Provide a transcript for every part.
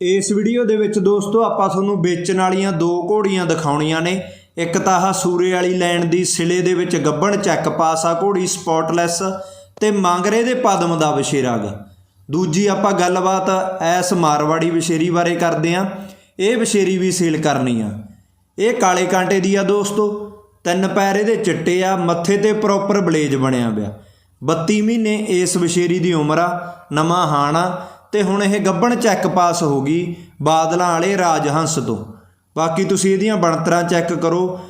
ਇਸ ਵੀਡੀਓ ਦੇ ਵਿੱਚ ਦੋਸਤੋ ਆਪਾਂ ਤੁਹਾਨੂੰ ਵੇਚਣ ਵਾਲੀਆਂ ਦੋ ਘੋੜੀਆਂ ਦਿਖਾਉਣੀਆਂ ਨੇ। ਇੱਕ ਤਾਂ ਆਹ ਸੂਰੇ ਵਾਲੀ ਲੈਣ ਦੀ ਸਿਲੇ ਦੇ ਵਿੱਚ ਗੱਬਣ ਚੈੱਕ ਪਾਸ ਆ ਘੋੜੀ ਸਪੌਟਲੈਸ ਤੇ ਮੰਗਰੇ ਦੇ ਪਦਮ ਦਾ ਵਿਸ਼ੇਰਾ ਗਾ ਦੂਜੀ ਆਪਾਂ ਗੱਲਬਾਤ ਐਸ ਮਾਰਵਾੜੀ ਵਿਸ਼ੇਰੀ ਬਾਰੇ ਕਰਦੇ ਆਂ ਇਹ ਵਿਸ਼ੇਰੀ ਵੀ ਸੇਲ ਕਰਨੀ ਆ। ਇਹ ਕਾਲੇ ਕਾਂਟੇ ਦੀ ਆ ਦੋਸਤੋ। ਤਿੰਨ ਪੈਰ ਇਹਦੇ ਚਿੱਟੇ ਆ, ਮੱਥੇ ਤੇ ਪ੍ਰੋਪਰ ਬਲੇਜ ਬਣਿਆ ਪਿਆ। 32 ਮਹੀਨੇ ਇਸ ਵਿਸ਼ੇਰੀ ਦੀ ਉਮਰ ਆ, ਨਵਾਂ ਹਾਣਾ ਤੇ ਹੁਣ ਇਹ ਗੱਬਣ ਚੈੱਕ ਪਾਸ ਹੋ ਗਈ ਬਾਦਲਾਂ ਵਾਲੇ ਰਾਜਹੰਸ ਤੋਂ। ਬਾਕੀ ਤੁਸੀਂ ਇਹਦੀਆਂ ਬਣਤਰਾਂ ਚੈੱਕ ਕਰੋ।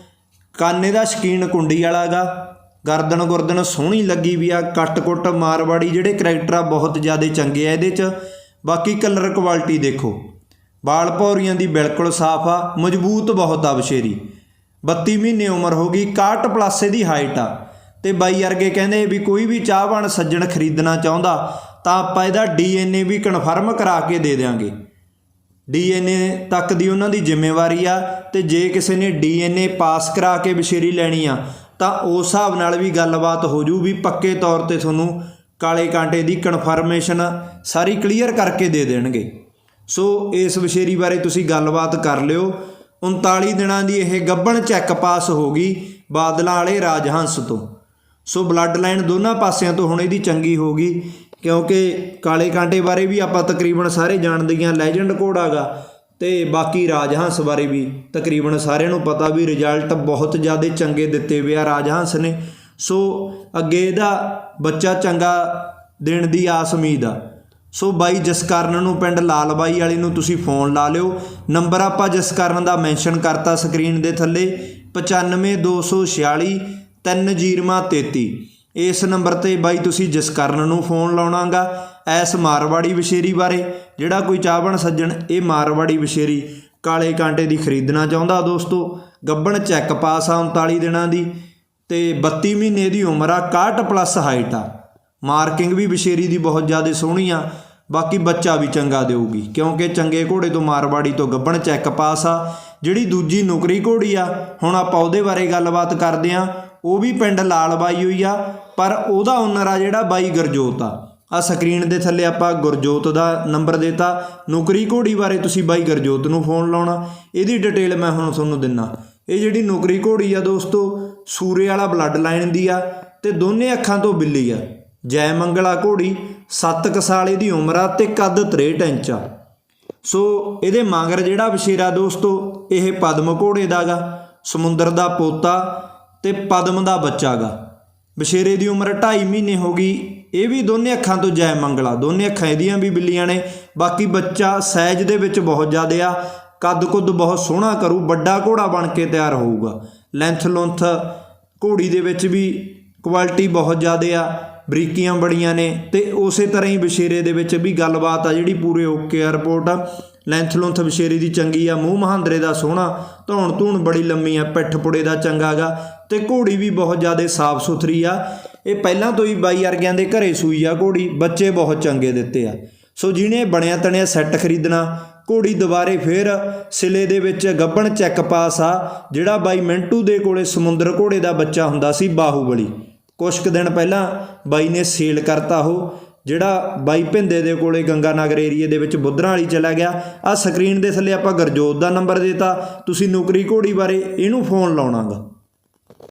ਕਾਨੇ ਦਾ ਸ਼ਕੀਨ ਕੁੰਡੀ ਵਾਲਾ ਗਾ ਗਰਦਨ ਗੁਰਦਨ ਸੋਹਣੀ ਲੱਗੀ ਵੀ ਆ। ਕੱਟ-ਕੁੱਟ ਮਾਰਵਾੜੀ ਜਿਹੜੇ ਕਰੈਕਟਰ ਆ ਬਹੁਤ ਜ਼ਿਆਦਾ ਚੰਗੇ ਆ ਇਹਦੇ 'ਚ। ਬਾਕੀ ਕਲਰ ਕੁਆਲਿਟੀ ਦੇਖੋ। ਬਾਲ ਪੌਰੀਆਂ ਦੀ ਬਿਲਕੁਲ ਸਾਫ਼ ਆ। ਮਜ਼ਬੂਤ ਬਹੁਤ ਆ ਬਸ਼ੇਰੀ। 32 ਮਹੀਨੇ ਉਮਰ ਹੋ ਗਈ। 61 ਪਲੱਸ ਇਹਦੀ ਹਾਈਟ ਆ। ਤੇ ਬਾਈ ਵਰਗੇ ਕਹਿੰਦੇ ਵੀ ਕੋਈ ਵੀ ਚਾਹਵਾਨ ਸੱਜਣ ਖਰੀਦਣਾ ਚਾਹੁੰਦਾ ਤਾਂ ਆਪਾਂ ਇਹਦਾ ਡੀਐਨਏ ਵੀ ਕਨਫਰਮ ਕਰਾ ਕੇ ਦੇ ਦੇਵਾਂਗੇ ਡੀਐਨਏ ਤੱਕ ਦੀ ਉਹਨਾਂ ਦੀ ਜ਼ਿੰਮੇਵਾਰੀ ਆ ਤੇ ਜੇ ਕਿਸੇ ਨੇ ਡੀਐਨਏ ਪਾਸ ਕਰਾ ਕੇ ਬਸ਼ੇਰੀ ਲੈਣੀ ਆ, ਤਾਂ ਉਸ ਹਿਸਾਬ ਨਾਲ ਵੀ ਗੱਲਬਾਤ ਹੋ ਜੂ ਵੀ ਪੱਕੇ ਤੌਰ ਤੇ ਤੁਹਾਨੂੰ ਕਾਲੇ ਕਾਂਟੇ ਦੀ ਕਨਫਰਮੇਸ਼ਨ ਸਾਰੀ ਕਲੀਅਰ ਕਰਕੇ ਦੇ ਦੇਣਗੇ। ਸੋ ਇਸ ਵਿਸ਼ੇਰੀ ਬਾਰੇ ਤੁਸੀਂ ਗੱਲਬਾਤ ਕਰ ਲਿਓ। 39 ਦਿਨਾਂ ਦੀ ਇਹ ਗੱਬਣ ਚੈੱਕ ਪਾਸ ਹੋ ਗਈ ਬਾਦਲਾਂ ਵਾਲੇ ਰਾਜਹੰਸ ਤੋਂ। ਸੋ ਬਲੱਡ ਲਾਈਨ ਦੋਨਾਂ ਪਾਸਿਆਂ ਤੋਂ ਹੁਣ ਇਹਦੀ ਚੰਗੀ ਹੋ ਗਈ। ਕਿਉਂਕਿ ਕਾਲੇ ਕਾਂਟੇ ਬਾਰੇ ਵੀ ਆਪਾਂ ਤਕਰੀਬਨ ਸਾਰੇ ਜਾਣਦੇ ਹਾਂ ਲੈਜੈਂਡ ਘੋੜਾ ਗਾ ਤੇ ਬਾਕੀ ਰਾਜਹੰਸ ਬਾਰੇ ਵੀ ਤਕਰੀਬਨ ਸਾਰਿਆਂ ਨੂੰ ਪਤਾ ਵੀ ਰਿਜ਼ਲਟ ਬਹੁਤ ਜ਼ਿਆਦਾ ਚੰਗੇ ਦਿੱਤੇ ਹੋਏ ਆ ਰਾਜਹੰਸ ਨੇ। ਸੋ ਅੱਗੇ ਇਹਦਾ ਬੱਚਾ ਚੰਗਾ ਦੇਣ ਦੀ ਆਸ ਉਮੀਦ ਆ। ਸੋ ਬਾਈ ਜਸਕਰਨ ਨੂੰ ਪਿੰਡ ਲਾਲਬਾਈ ਵਾਲੇ ਨੂੰ ਤੁਸੀਂ ਫੋਨ ਲਾ ਲਿਓ। ਨੰਬਰ ਆਪਾਂ ਜਸਕਰਨ ਦਾ ਮੈਂਸ਼ਨ ਕਰਤਾ ਸਕਰੀਨ ਦੇ ਥੱਲੇ। 95246 3033 ਇਸ ਨੰਬਰ ਤੇ ਬਾਈ ਤੁਸੀਂ ਜਸਕਰਨ ਨੂੰ ਫੋਨ ਲਾਉਣਾਗਾ, ਐਸ ਮਾਰਵਾੜੀ ਵਿਸ਼ੇਰੀ ਬਾਰੇ। ਜਿਹੜਾ ਕੋਈ ਚਾਹਵਣ ਸੱਜਣ, ਇਹ ਮਾਰਵਾੜੀ ਵਿਸ਼ੇਰੀ ਕਾਲੇ ਕਾਂਟੇ ਦੀ ਖਰੀਦਣਾ ਚਾਹੁੰਦਾ ਦੋਸਤੋ। ਗੱਬਣ ਚੈੱਕ ਪਾਸ ਆ 39 ਦਿਨਾਂ ਦੀ ਤੇ 32 ਮਹੀਨੇ ਦੀ ਉਮਰ ਆ 61 ਪਲੱਸ ਹਾਈਟ ਆ। ਮਾਰਕਿੰਗ ਵੀ ਵਿਸ਼ੇਰੀ ਦੀ ਬਹੁਤ ਜ਼ਿਆਦਾ ਸੋਹਣੀ ਆ, ਬਾਕੀ ਬੱਚਾ ਵੀ ਚੰਗਾ ਦੇਊਗੀ, ਕਿਉਂਕਿ ਚੰਗੇ ਘੋੜੇ ਤੋਂ ਮਾਰਵਾੜੀ ਤੋਂ ਗੱਬਣ ਚੈੱਕ ਪਾਸ ਆ। ਜਿਹੜੀ ਦੂਜੀ ਨੁਕਰੀ ਘੋੜੀ ਆ, ਹੁਣ ਆਪਾਂ ਉਹਦੇ ਬਾਰੇ ਗੱਲਬਾਤ ਕਰਦੇ ਆ। ਉਹ ਵੀ ਪਿੰਡ ਲਾਲ ਬਾਈ ਹੋਈ ਆ, ਪਰ ਉਹਦਾ ਓਨਰ ਆ ਜਿਹੜਾ ਬਾਈ ਗੁਰਜੋਤ ਆ। ਆ ਸਕਰੀਨ ਦੇ ਥੱਲੇ ਆਪਾਂ ਗੁਰਜੋਤ ਦਾ ਨੰਬਰ ਦੇਤਾ। ਨੌਕਰੀ ਘੋੜੀ ਬਾਰੇ ਤੁਸੀਂ ਬਾਈ ਗੁਰਜੋਤ ਨੂੰ ਫੋਨ ਲਾਉਣਾ। ਇਹਦੀ ਡਿਟੇਲ ਮੈਂ ਹੁਣ ਤੁਹਾਨੂੰ ਦਿੰਨਾ। ਇਹ ਜਿਹੜੀ ਨੌਕਰੀ ਘੋੜੀ ਆ ਦੋਸਤੋ, ਸੂਰੇ ਵਾਲਾ ਬਲੱਡ ਲਾਈਨ ਦੀ ਆ ਤੇ ਦੋਨੇ ਅੱਖਾਂ ਤੋਂ ਬਿੱਲੀ ਆ। ਜੈ ਮੰਗਲਾ ਘੋੜੀ 7 ਸਾਲ ਦੀ ਉਮਰ ਆ ਤੇ ਕੱਦ 63 ਇੰਚ ਆ। ਸੋ ਇਹਦੇ ਮਾਂਗਰ ਜਿਹੜਾ ਵਿਸ਼ੇਰਾ ਦੋਸਤੋ, ਇਹ ਪਦਮ ਘੋੜੇ ਦਾਗਾ ਸਮੁੰਦਰ ਦਾ ਪੋਤਾ ਤੇ ਪਦਮ ਦਾ ਬੱਚਾ ਗਾ ਬਸ਼ੇਰੇ ਦੀ ਉਮਰ 2.5 ਮਹੀਨੇ ਹੋ ਗਈ। ਇਹ ਵੀ ਦੋਨੇ ਅੱਖਾਂ ਤੋਂ ਜੈ ਮੰਗਲਾ। ਦੋਨੇ ਅੱਖਾਂ ਇਹਦੀਆਂ ਵੀ ਬਿੱਲੀਆਂ ਨੇ। ਬਾਕੀ ਬੱਚਾ ਸਾਈਜ਼ ਦੇ ਵਿੱਚ ਬਹੁਤ ਜ਼ਿਆਦਾ ਆ। ਕੱਦ ਕੁੱਦ ਬਹੁਤ ਸੋਹਣਾ ਕਰੂ। ਵੱਡਾ ਘੋੜਾ ਬਣ ਕੇ ਤਿਆਰ ਹੋਊਗਾ। ਲੈਂਥ ਲੁੰਥ ਘੋੜੀ ਦੇ ਵਿੱਚ ਵੀ ਕੁਆਲਿਟੀ ਬਹੁਤ ਜ਼ਿਆਦਾ ਆ। ਬਰੀਕੀਆਂ ਬੜੀਆਂ ਨੇ। ਤੇ ਉਸੇ ਤਰ੍ਹਾਂ ਹੀ ਬਸ਼ੇਰੇ ਦੇ ਵਿੱਚ ਵੀ ਗੱਲਬਾਤ ਆ ਜਿਹੜੀ ਪੂਰੇ ਓਕੇ ਆ ਰਿਪੋਰਟ। ਆ ਲੈਂਥ ਲੁੰਥ ਬਸ਼ੇਰੀ ਦੀ ਚੰਗੀ ਆ। ਮੂੰਹ ਮਹਾਂਦਰੇ ਦਾ ਸੋਹਣਾ। ਧੌਣ ਧੂਣ ਬੜੀ ਲੰਮੀ ਆ। ਪਿੱਠ ਪੁੜੇ ਦਾ ਚੰਗਾਗਾ। ਤੇ ਘੋੜੀ ਵੀ ਬਹੁਤ ਜ਼ਿਆਦਾ ਸਾਫ਼ ਸੁਥਰੀ ਆ। ਇਹ ਪਹਿਲਾਂ ਤੋਂ ਹੀ ਬਾਈ ਵਰਗਿਆਂ ਦੇ ਘਰੇ ਸੂਈ ਆ ਘੋੜੀ, ਬੱਚੇ ਬਹੁਤ ਚੰਗੇ ਦਿੱਤੇ ਆ। ਸੋ ਜਿਹਨੇ ਬਣਿਆ ਤਣਿਆ ਸੈੱਟ ਖਰੀਦਣਾ, ਘੋੜੀ ਦੁਬਾਰੇ ਫੇਰ ਸਿਲੇ ਦੇ ਵਿੱਚ ਗੱਬਣ ਚੈੱਕ ਪਾਸ ਆ, ਜਿਹੜਾ ਬਾਈ ਮਿੰਟੂ ਦੇ ਕੋਲੇ ਸਮੁੰਦਰ ਘੋੜੇ ਦਾ ਬੱਚਾ ਹੁੰਦਾ ਸੀ ਬਾਹੂਬਲੀ। ਕੁਛ ਕੁ ਦਿਨ ਪਹਿਲਾਂ ਬਾਈ ਨੇ ਸੇਲ ਕਰਤਾ ਉਹ, ਜਿਹੜਾ ਬਾਈ ਭਿੰਦੇ ਦੇ ਕੋਲੇ ਗੰਗਾ ਨਗਰ ਏਰੀਏ ਦੇ ਵਿੱਚ ਬੁੱਧਰਾਂ ਵਾਲੀ ਚਲਾ ਗਿਆ। ਆ ਸਕਰੀਨ ਦੇ ਥੱਲੇ ਆਪਾਂ ਗਰਜੋਤ ਦਾ ਨੰਬਰ ਦੇਤਾ। ਤੁਸੀਂ ਨੌਕਰੀ ਘੋੜੀ ਬਾਰੇ ਇਹਨੂੰ ਫੋਨ ਲਾਉਣਾਗਾ।